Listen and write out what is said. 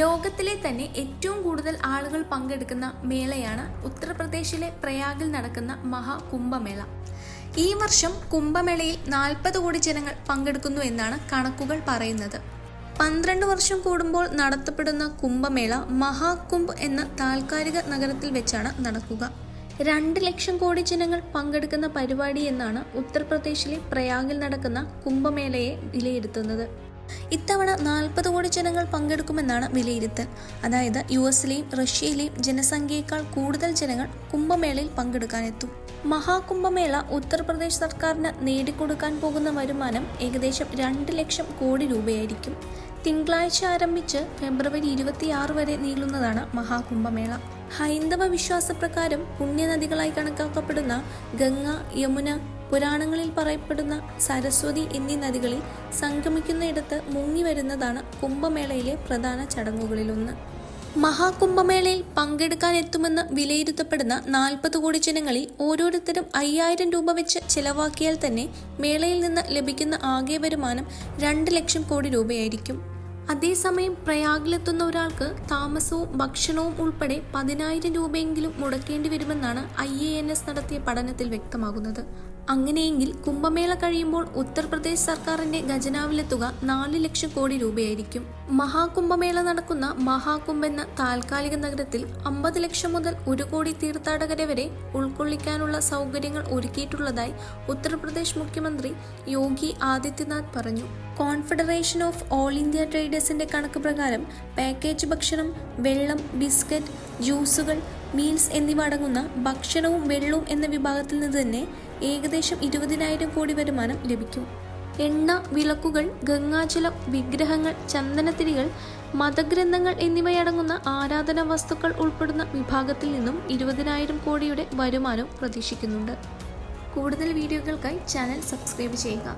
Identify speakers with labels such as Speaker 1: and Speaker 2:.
Speaker 1: ലോകത്തിലെ തന്നെ ഏറ്റവും കൂടുതൽ ആളുകൾ പങ്കെടുക്കുന്ന മേളയാണ് ഉത്തർപ്രദേശിലെ പ്രയാഗിൽ നടക്കുന്ന മഹാകുംഭമേള. ഈ വർഷം കുംഭമേളയിൽ നാൽപ്പത് കോടി ജനങ്ങൾ പങ്കെടുക്കുന്നു എന്നാണ് കണക്കുകൾ പറയുന്നത്. പന്ത്രണ്ട് വർഷം കൂടുമ്പോൾ നടത്തപ്പെടുന്ന കുംഭമേള മഹാകുംഭ് എന്ന താൽക്കാലിക നഗരത്തിൽ വെച്ചാണ് നടക്കുക. രണ്ട് ലക്ഷം കോടി ജനങ്ങൾ പങ്കെടുക്കുന്ന പരിപാടി എന്നാണ് ഉത്തർപ്രദേശിലെ പ്രയാഗിൽ നടക്കുന്ന കുംഭമേളയെ വിലയിരുത്തുന്നത്. ഇത്തവണ നാൽപ്പത് കോടി ജനങ്ങൾ പങ്കെടുക്കുമെന്നാണ് വിലയിരുത്തൽ. അതായത് യു എസിലെയും റഷ്യയിലെയും ജനസംഖ്യയേക്കാൾ കൂടുതൽ ജനങ്ങൾ കുംഭമേളയിൽ പങ്കെടുക്കാനെത്തും. മഹാകുംഭമേള ഉത്തർപ്രദേശ് സർക്കാരിന് നേടിക്കൊടുക്കാൻ പോകുന്ന വരുമാനം ഏകദേശം രണ്ട് ലക്ഷം കോടി രൂപയായിരിക്കും. തിങ്കളാഴ്ച ആരംഭിച്ച് ഫെബ്രുവരി ഇരുപത്തിയാറ് വരെ നീളുന്നതാണ് മഹാകുംഭമേള. ഹൈന്ദവ വിശ്വാസപ്രകാരം പുണ്യനദികളായി കണക്കാക്കപ്പെടുന്ന ഗംഗ യമുന പുരാണങ്ങളിൽ പറയപ്പെടുന്ന സരസ്വതി എന്നീ നദികളിൽ സംഗമിക്കുന്നയിടത്ത് മുങ്ങി വരുന്നതാണ് കുംഭമേളയിലെ പ്രധാന ചടങ്ങുകളിലൊന്ന്. മഹാകുംഭമേളയിൽ പങ്കെടുക്കാൻ എത്തുമെന്ന് വിലയിരുത്തപ്പെടുന്ന നാൽപ്പത് കോടി ജനങ്ങളിൽ ഓരോരുത്തരും അയ്യായിരം രൂപ വെച്ച് ചെലവാക്കിയാൽ തന്നെ മേളയിൽ നിന്ന് ലഭിക്കുന്ന ആകെ വരുമാനം രണ്ട് ലക്ഷം കോടി രൂപയായിരിക്കും. അതേസമയം പ്രയാഗിലെത്തുന്ന ഒരാൾക്ക് താമസവും ഭക്ഷണവും ഉൾപ്പെടെ പതിനായിരം രൂപയെങ്കിലും മുടക്കേണ്ടി വരുമെന്നാണ് ഐ എ എൻ എസ് നടത്തിയ പഠനത്തിൽ വ്യക്തമാകുന്നത്. അങ്ങനെയെങ്കിൽ കുംഭമേള കഴിയുമ്പോൾ ഉത്തർപ്രദേശ് സർക്കാരിന്റെ ഖജനാവിലെ തുക നാല് ലക്ഷം കോടി രൂപയായിരിക്കും. മഹാകുംഭമേള നടക്കുന്ന മഹാകുംഭ് എന്ന താൽക്കാലിക നഗരത്തിൽ അമ്പത് ലക്ഷം മുതൽ ഒരു കോടി തീർത്ഥാടകരെ വരെ ഉൾക്കൊള്ളിക്കാനുള്ള സൗകര്യങ്ങൾ ഒരുക്കിയിട്ടുള്ളതായി ഉത്തർപ്രദേശ് മുഖ്യമന്ത്രി യോഗി ആദിത്യനാഥ് പറഞ്ഞു. കോൺഫെഡറേഷൻ ഓഫ് ഓൾ ഇന്ത്യ ട്രേഡേഴ്സിന്റെ കണക്ക് പ്രകാരം പാക്കേജ് ഭക്ഷണം വെള്ളം ബിസ്ക്കറ്റ് ജ്യൂസുകൾ മീൽസ് എന്നിവ അടങ്ങുന്ന ഭക്ഷണവും വെള്ളവും എന്ന വിഭാഗത്തിൽ നിന്ന് തന്നെ ഏകദേശം ഇരുപതിനായിരം കോടി വരുമാനം ലഭിക്കും. എണ്ണ വിളക്കുകൾ ഗംഗാജലം വിഗ്രഹങ്ങൾ ചന്ദനത്തിരികൾ മതഗ്രന്ഥങ്ങൾ എന്നിവയടങ്ങുന്ന ആരാധന വസ്തുക്കൾ ഉൾപ്പെടുന്ന വിഭാഗത്തിൽ നിന്നും ഇരുപതിനായിരം കോടിയുടെ വരുമാനം പ്രതീക്ഷിക്കുന്നുണ്ട്. കൂടുതൽ വീഡിയോകൾക്കായി ചാനൽ സബ്സ്ക്രൈബ് ചെയ്യുക.